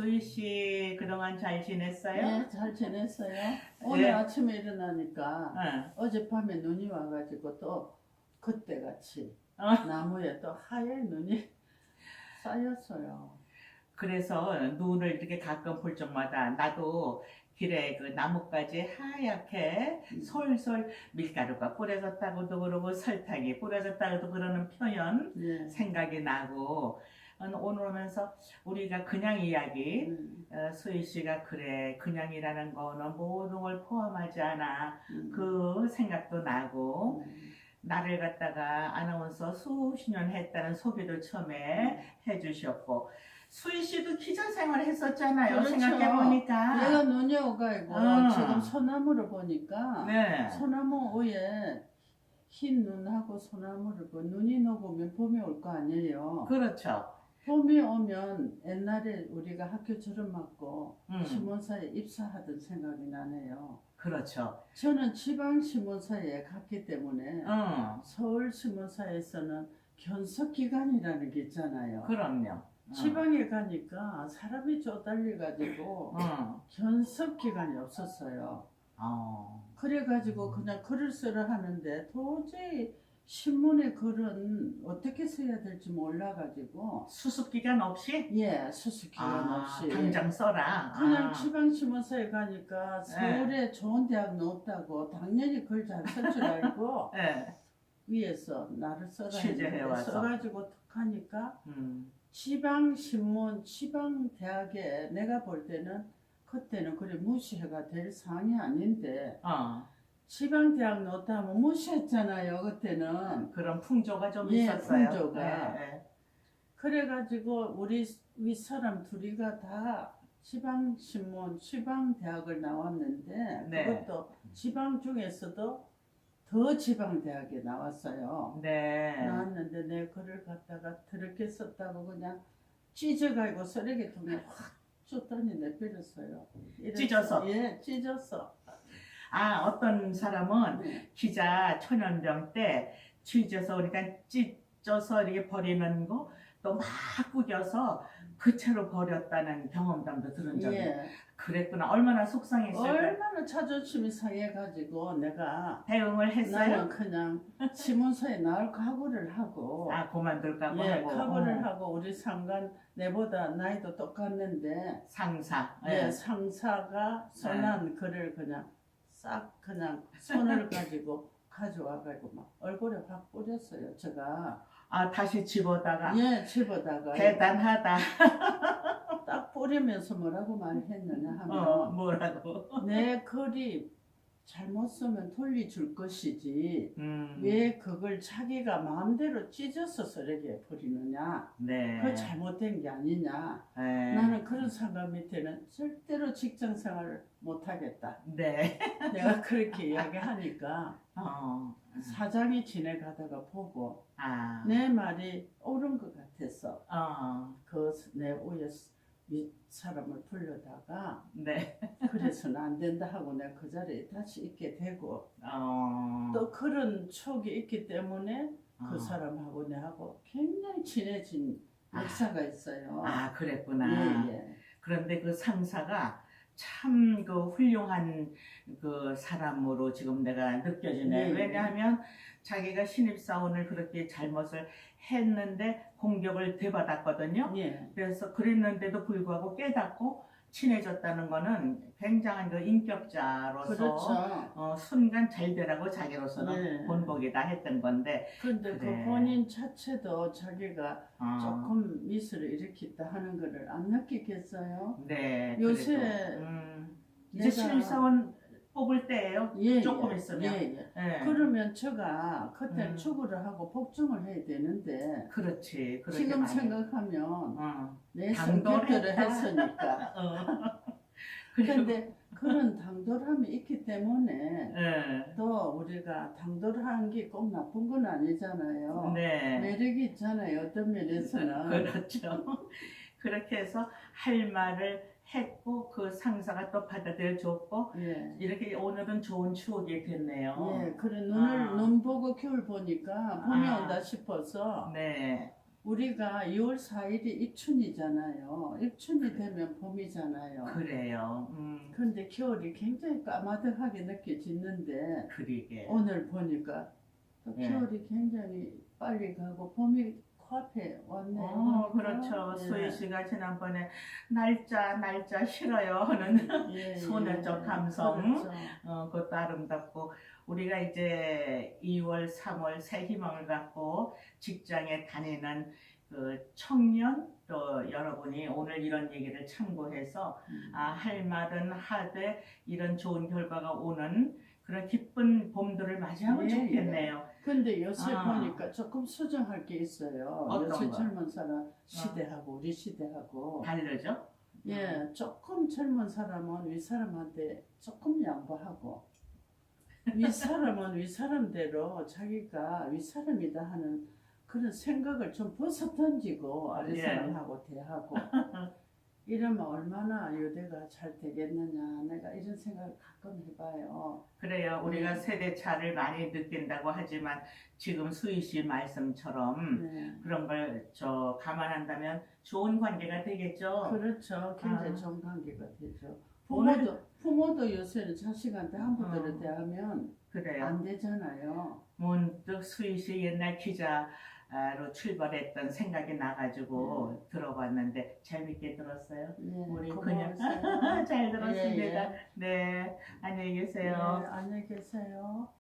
수희 씨 그동안 잘 지냈어요? 네, 잘 지냈어요. 오늘 예. 아침에 일어나니까 응. 어젯밤에 눈이 와가지고 또 그때 같이 어. 나무에 또 하얘 눈이 쌓였어요. 그래서 눈을 이렇게 가끔 볼 적마다 나도 길에 그 나뭇가지 하얗게 음. 솔솔 밀가루가 뿌려졌다고도 그러고 설탕이 뿌려졌다고도 그러는 표현 네. 생각이 나고 어, 오늘 오면서 우리가 그냥 이야기 음, 어, 수희 씨가 그래 그냥이라는 거는 모든 걸 포함하지 않아 음, 그 생각도 나고 음, 나를 갖다가 아나운서 수십 년 했다는 소개도 처음에 해주셨고 수희 씨도 기자 생활 했었잖아요. 그렇죠. 생각해 보니까. 눈이 오가고 어. 지금 소나무를 보니까 네. 소나무 위에 흰 눈하고 소나무를 보 눈이 녹으면 봄이 올 거 아니에요. 그렇죠. 봄이 오면 옛날에 우리가 학교 졸업 맞고 음, 신문사에 입사하던 생각이 나네요. 그렇죠. 저는 지방 신문사에 갔기 때문에 어, 서울 신문사에서는 견석 기간이라는 게 있잖아요. 그럼요. 어, 지방에 가니까 사람이 쪼달려 가지고 어, 견석 기간이 없었어요. 어, 그래가지고 그냥 글을 쓰려 하는데 도저히 신문에 글은 어떻게 써야 될지 몰라가지고 수습 기간 없이. 예 수습 기간 아, 없이 당장 써라. 그냥 아, 지방 신문사에 가니까 서울에 좋은 대학 넣었다고 당연히 글 잘 쓸 줄 알고 네. 위에서 나를 써라 취재해 했는데 와서. 써가지고 툭 하니까 음, 지방 신문 지방 대학에 내가 볼 때는 그때는 그래 무시해가 될 상이 아닌데 어, 지방 대학 넣었다 하면 무시했잖아요 그때는 그런 풍조가 좀 예, 있었어요. 풍조가. 네, 그래가지고 우리 윗 사람 둘이가 다 지방 신문 지방 대학을 나왔는데 네. 그것도 지방 중에서도 더 지방 대학에 나왔어요. 네. 네. 나왔는데 내 글을 갖다가 더럽게 썼다고 그냥 찢어가지고 쓰레기통에 확 쫓더니 내버렸어요. 찢어서? 예, 찢었어. 아 어떤 사람은 네. 기자 천연병 때 쥐져서 그러니까 찢어서 이렇게 버리는 거 또 막 구겨서 그 채로 버렸다는 경험담도 들은 적이 예. 그랬구나 얼마나 속상했을까 얼마나 자존심이 상해가지고 내가 대응을 했어요? 나는 그냥 신문사에 나올 각오를 하고 아 그만둘까고 예, 하고 각오를 어, 하고 우리 상관 내보다 나이도 똑같는데 상사 예, 예. 상사가 써난 글을 그냥 싹 그냥 손을 가지고 가져와가지고 막 얼굴에 확 뿌렸어요. 제가. 아 다시 집어다가? 예 집어다가. 대단하다. 딱 뿌리면서 뭐라고 말했느냐 하면 어 뭐라고? 내 글이 잘못 쓰면 돌려줄 것이지 음, 왜 그걸 자기가 마음대로 찢어서 쓰레기에 버리느냐 네. 그거 잘못된 게 아니냐 네. 나는 그런 상관 밑에는 절대로 직장 생활을 못 하겠다 네. 내가 그렇게 이야기하니까 어. 사장이 지내가다가 보고 아. 내 말이 옳은 것 같아서 어. 그내 위에 윗 사람을 불러다가 네. 그래서는 안 된다 하고 내가 그 자리에 다시 있게 되고 어. 또 그런 촉이 있기 때문에 그 어. 사람하고 내하고 굉장히 친해진 아. 역사가 있어요. 아 그랬구나. 예, 예. 그런데 그 상사가 참 그 훌륭한 그 사람으로 지금 내가 느껴지네. 네. 왜냐하면 자기가 신입사원을 그렇게 잘못을 했는데 공격을 되받았거든요. 예. 그래서 그랬는데도 불구하고 깨닫고 친해졌다는 거는 굉장한 그 인격자로서 그렇죠. 어, 순간 잘 되라고 자기로서는 네. 본보기다 했던 건데 근데 그래. 그 본인 자체도 자기가 어, 조금 미스를 일으켰다 하는 거를 안 느끼겠어요? 네 요새 음, 이제 신입사원 뽑을 때예요. 예, 조금 예, 있으면. 예, 예. 네. 그러면 제가 그때 음. 추구를 하고 복종을 해야 되는데 그렇지. 그렇게 지금 많이. 생각하면 어. 내. 선택들을 했으니까 어. 그리고 근데 그런 당돌함이 있기 때문에 네. 또 우리가 당돌한 게 꼭 나쁜 건 아니잖아요. 네. 매력이 있잖아요. 어떤 면에서는. 그렇죠. 그렇게 해서 할 말을 했고 그 상사가 또 받아들여 줬고 예. 이렇게 오늘은 좋은 추억이 됐네요. 예, 그래 눈을 아. 눈 보고 겨울 보니까 봄이 아. 온다 싶어서 네. 우리가 2월 4일이 입춘이잖아요. 입춘이 되면 봄이잖아요. 그래요. 음, 근데 겨울이 굉장히 까마득하게 느껴지는데 그러게. 오늘 보니까 또 예. 겨울이 굉장히 빨리 가고 봄이 코앞에 왔네요. 어. 그렇죠. 예. 수희 씨가 지난번에 날짜 날짜 싫어요 하는 예, 소녀적 예. 감성. 그렇죠. 어, 그것도 아름답고 우리가 이제 2월, 3월 새 희망을 갖고 직장에 다니는 그 청년 또 여러분이 오늘 이런 얘기를 참고해서 음. 아, 할 말은 하되 이런 좋은 결과가 오는 그런 기쁜 봄들을 맞이하면 예, 좋겠네요. 근데 요새 아. 보니까 조금 수정할 게 있어요. 어떤 요새 거? 젊은 사람 시대하고 우리 시대하고 다르죠? 예 조금 젊은 사람은 윗 사람한테 조금 양보하고 윗 사람은 윗 사람대로 자기가 윗 사람이다 하는 그런 생각을 좀 벗어 던지고 아랫 예. 사람하고 대하고 이러면 얼마나 유대가 잘 되겠느냐 내가 이런 생각을 가끔 해봐요. 그래요. 우리가 네. 세대 차를 많이 느낀다고 하지만 지금 수희 씨 말씀처럼 네. 그런 걸 저 감안한다면 좋은 관계가 되겠죠. 그렇죠. 굉장히 아. 좋은 관계가 되죠. 오늘- 부모도 부모도 요새는 자식한테 함부로 어. 대하면 그래요. 안 되잖아요. 문득 수희 씨 옛날 기자 로 출발했던 생각이 나가지고 들어봤는데 재밌게 들었어요. 예, 우리 고마웠어요. 그냥 잘 예, 들었습니다. 예. 네, 안녕히 예, 계세요. 안녕히 계세요.